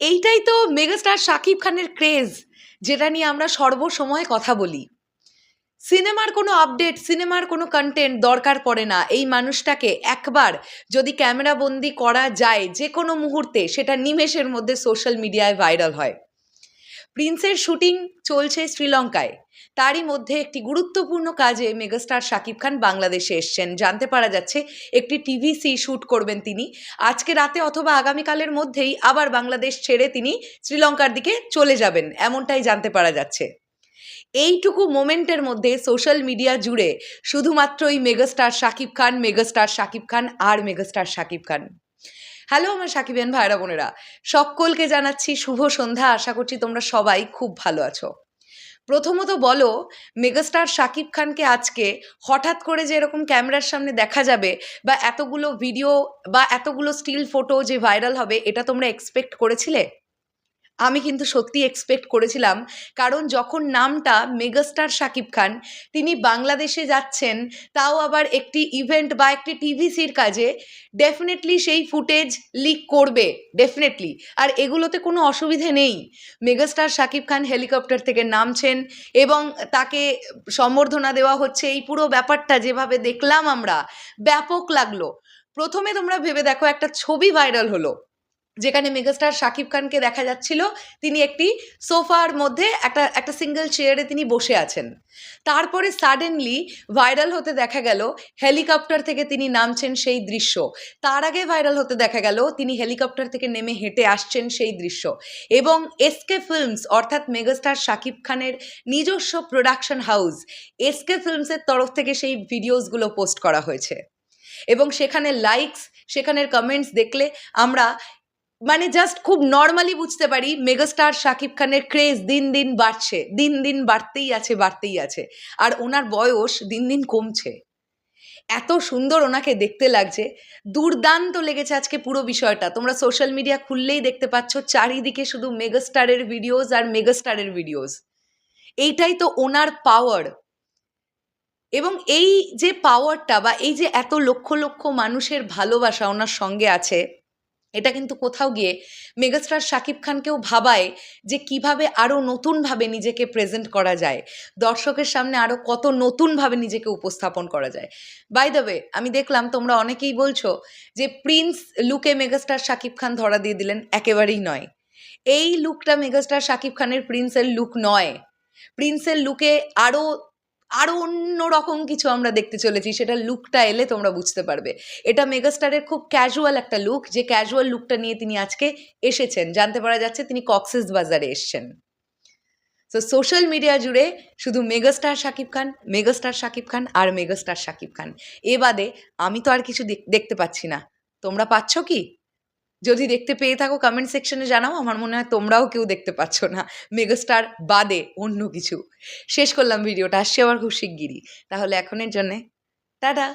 এইটাই তো মেগাস্টার শাকিব খানের ক্রেজ যেটা নিয়ে আমরা সর্বসময় কথা বলি। সিনেমার কোনো আপডেট সিনেমার কোনো কন্টেন্ট দরকার পড়ে না। এই মানুষটাকে একবার যদি ক্যামেরাবন্দি করা যায় যে কোনো মুহূর্তে সেটা নিমেষের মধ্যে সোশ্যাল মিডিয়ায় ভাইরাল হয়। প্রিন্সের শুটিং চলছে শ্রীলঙ্কায়। তারই মধ্যে একটি গুরুত্বপূর্ণ কাজে মেগাস্টার শাকিব খান বাংলাদেশে এসছেন। জানতে পারা যাচ্ছে, একটি টিভিসি শ্যুট করবেন তিনি। আজকে রাতে অথবা আগামীকালের মধ্যেই আবার বাংলাদেশ ছেড়ে তিনি শ্রীলঙ্কার দিকে চলে যাবেন, এমনটাই জানতে পারা যাচ্ছে। এইটুকু মোমেন্টের মধ্যে সোশ্যাল মিডিয়া জুড়ে শুধুমাত্রই মেগাস্টার শাকিব খান, মেগাস্টার শাকিব খান আর মেগাস্টার শাকিব খান। হ্যালো আমার সাকিবেন ভাইরা বোনেরা। সকলকে জানাচ্ছি শুভ সন্ধ্যা। আশা করছি তোমরা সবাই খুব ভালো আছো। প্রথমত বলো, মেগাস্টার শাকিব খানকে আজকে হঠাৎ করে যে এরকম ক্যামেরার সামনে দেখা যাবে বা এতগুলো ভিডিও বা এতগুলো স্টিল ফটো যে ভাইরাল হবে, এটা তোমরা এক্সপেক্ট করেছিলে? আমি কিন্তু সত্যি এক্সপেক্ট করেছিলাম। কারণ যখন নামটা মেগাস্টার শাকিব খান, তিনি বাংলাদেশে যাচ্ছেন, তাও আবার একটি ইভেন্ট বা একটি টিভিসির কাজে ডেফিনেটলি সেই ফুটেজ লিক করবে ডেফিনেটলি আর এগুলোতে কোনো অসুবিধে নেই। মেগাস্টার শাকিব খান হেলিকপ্টার থেকে নামছেন এবং তাকে সম্বর্ধনা দেওয়া হচ্ছে। এই পুরো ব্যাপারটা যেভাবে দেখলাম আমরা, ব্যাপক লাগল। প্রথমে তোমরা ভেবে দেখো, একটা ছবি ভাইরাল হলো। যেখানে মেগাস্টার শাকিব খানকে দেখা যাচ্ছিল, তিনি একটি সোফার মধ্যে একটা একটা সিঙ্গেল চেয়ারে তিনি বসে আছেন। তারপরে সাডেনলি ভাইরাল হতে দেখা গেল হেলিকপ্টার থেকে তিনি নামছেন সেই দৃশ্য। তার আগে ভাইরাল হতে দেখা গেল, তিনি হেলিকপ্টার থেকে নেমে হেঁটে আসছেন সেই দৃশ্য। এবং এসকে ফিল্মস অর্থাৎ মেগাস্টার শাকিব খানের নিজস্ব প্রোডাকশন হাউস এসকে ফিল্মসের তরফ থেকে সেই ভিডিওসগুলো পোস্ট করা হয়েছে। এবং সেখানে লাইকস সেখানের কমেন্টস দেখলে আমরা মানে জাস্ট খুব নর্মালি বুঝতে পারি মেগাস্টার শাকিব খানের ক্রেজ দিন দিন বাড়ছে, দিন দিন বাড়তেই আছে বাড়তেই আছে। আর ওনার বয়স দিন দিন কমছে। এত সুন্দর ওনাকে দেখতে লাগছে। দুর্দান্ত লেগেছে আজকে পুরো বিষয়টা। তোমরা সোশ্যাল মিডিয়া খুললেই দেখতে পাচ্ছ, চারিদিকে শুধু মেগাস্টারের ভিডিওস আর মেগাস্টারের ভিডিওস এইটাই তো ওনার পাওয়ার এবং এই যে পাওয়ারটা বা এই যে এত লক্ষ লক্ষ মানুষের ভালোবাসা ওনার সঙ্গে আছে এটা কিন্তু কোথাও গিয়ে মেগাস্টার শাকিব খানকেও ভাবায় যে কীভাবে আরও নতুনভাবে নিজেকে প্রেজেন্ট করা যায়। দর্শকের সামনে আরও কত নতুনভাবে নিজেকে উপস্থাপন করা যায়। বাই দ্য আমি দেখলাম তোমরা অনেকেই বলছো যে প্রিন্স লুকে মেগাস্টার শাকিব খান ধরা দিয়ে দিলেন একেবারেই নয়। এই লুকটা মেগাস্টার শাকিব খানের প্রিন্সের লুক নয়। প্রিন্সের লুকে আরও আরও অন্য রকম কিছু আমরা দেখতে চলেছি, সেটা লুকটা এলে তোমরা বুঝতে পারবে। এটা মেগাস্টারের খুব ক্যাজুয়াল একটা লুক যে ক্যাজুয়াল লুকটা নিয়ে তিনি আজকে এসেছেন। জানতে পারা যাচ্ছে তিনি কক্সেস বাজারে এসছেন। তো সোশ্যাল মিডিয়া জুড়ে শুধু মেগাস্টার শাকিব খান মেগাস্টার শাকিব খান আর মেগাস্টার শাকিব খান। এ বাদে আমি তো আর কিছু দেখ- দেখতে পাচ্ছি না। তোমরা পাচ্ছ কি? যদি দেখতে পেয়ে থাকো কমেন্ট সেকশনে জানাও। আমার মনে হয় তোমরাও কেউ দেখতে পাচ্ছ না। মেগাস্টার বাদে অন্য কিছু। শেষ করলাম ভিডিওটা আসছি আবার খুব শিগগিরই। তাহলে এখনের জন্যে, টাটা!